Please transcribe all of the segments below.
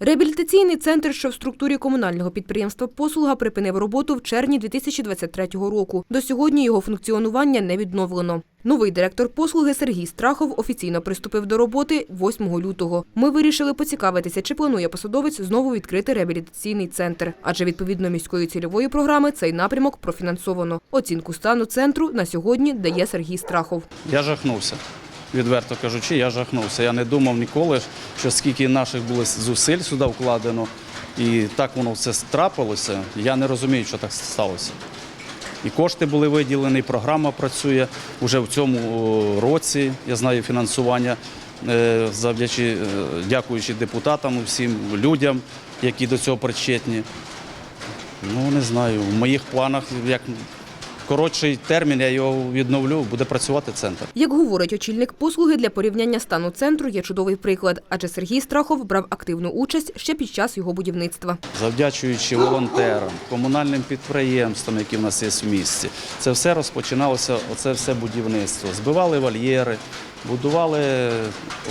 Реабілітаційний центр, що в структурі комунального підприємства «Послуга» припинив роботу в червні 2023 року. До сьогодні його функціонування не відновлено. Новий директор послуги Сергій Страхов офіційно приступив до роботи 8 лютого. Ми вирішили поцікавитися, чи планує посадовець знову відкрити реабілітаційний центр. Адже відповідно міської цільової програми цей напрямок профінансовано. Оцінку стану центру на сьогодні дає Сергій Страхов. Я жахнувся. Відверто кажучи, я жахнувся. Я не думав ніколи, що скільки наших було зусиль сюди вкладено, і так воно все трапилося. Я не розумію, що так сталося. І кошти були виділені, і програма працює вже в цьому році. Я знаю фінансування, е, завдячи, е, дякуючи депутатам, всім людям, які до цього причетні. Ну, не знаю, в моїх планах, як коротший термін, я його відновлю, буде працювати центр. Як говорить очільник послуги, для порівняння стану центру є чудовий приклад, адже Сергій Страхов брав активну участь ще під час його будівництва. завдячуючи волонтерам, комунальним підприємствам, які в нас є в місті. Це все розпочиналося, оце все будівництво. Збивали вольєри, будували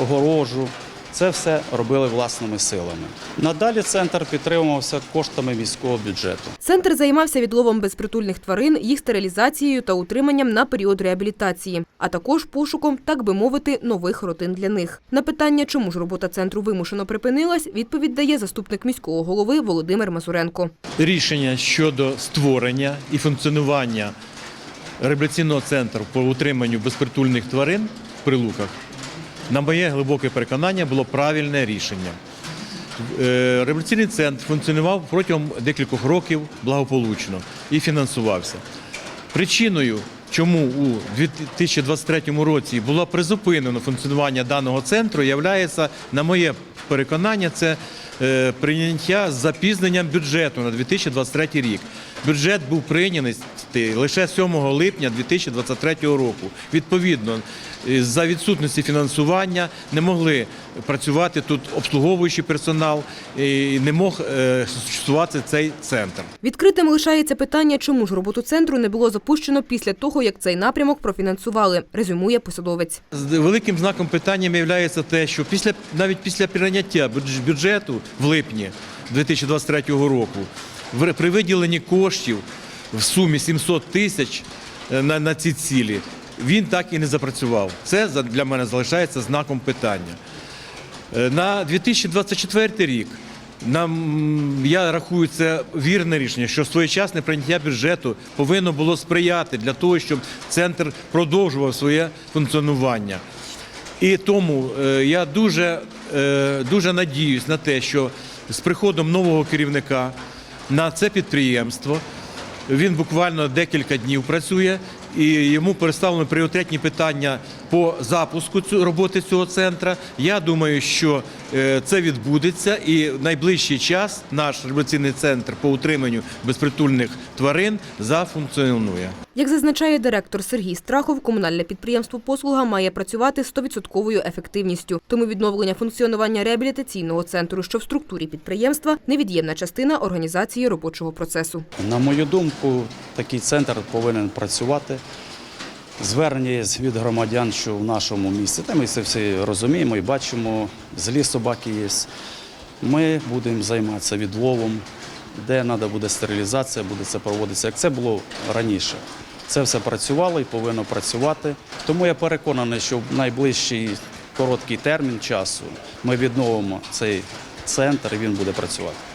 огорожу. Це все робили власними силами. Надалі центр підтримувався коштами міського бюджету. Центр займався відловом безпритульних тварин, їх стерилізацією та утриманням на період реабілітації, а також пошуком, так би мовити, нових родин для них. На питання, чому ж робота центру вимушено припинилась, відповідь дає заступник міського голови Володимир Мазуренко. рішення щодо створення і функціонування реабілітаційного центру по утриманню безпритульних тварин в прилуках, на моє глибоке переконання, було правильне рішення. Революційний Реабілітаційний центр функціонував протягом декількох років благополучно і фінансувався. Причиною, чому у 2023 році було призупинено функціонування даного центру, є, на моє переконання, це е, прийняття з запізненням бюджету на 2023 рік. Бюджет був прийнятий лише 7 липня 2023 року. Відповідно, е, за відсутності фінансування не могли працювати тут обслуговуючий персонал і не мог е, существувати цей центр. Відкритим лишається питання, чому ж роботу центру не було запущено після того, як цей напрямок профінансували, резюмує посадовець. З великим знаком питання є те, що після навіть після прийняття бюдж- бюджету в липні 2023 року при виділенні коштів в сумі 700 тисяч е, на, на ці цілі він так і не запрацював. Це для мене залишається знаком питання. Е, На 2024 рік нам я рахую це вірне рішення, що своєчасне прийняття бюджету повинно було сприяти для того, щоб центр продовжував своє функціонування. І тому е, я дуже, е, дуже надіюсь на те, що з приходом нового керівника на це підприємство він буквально декілька днів працює, і йому переставлено пріоритетні питання по запуску цю- роботи цього центру. Я думаю, що е, це відбудеться, і в найближчий час наш реабілітаційний центр по утриманню безпритульних тварин зафункціонує. Як зазначає директор Сергій Страхов, комунальне підприємство «Послуга» має працювати з 100% ефективністю. Тому відновлення функціонування реабілітаційного центру, що в структурі підприємства, невід'ємна частина організації робочого процесу. На мою думку, такий центр повинен працювати. Звернення від громадян, що в нашому місті, та ми це всі розуміємо і бачимо, злі собаки є. Ми будемо займатися відловом, де треба буде стерилізація, буде це проводитися, як це було раніше. Це все працювало і повинно працювати. Тому я переконаний, що в найближчий короткий термін часу ми відновимо цей центр і він буде працювати.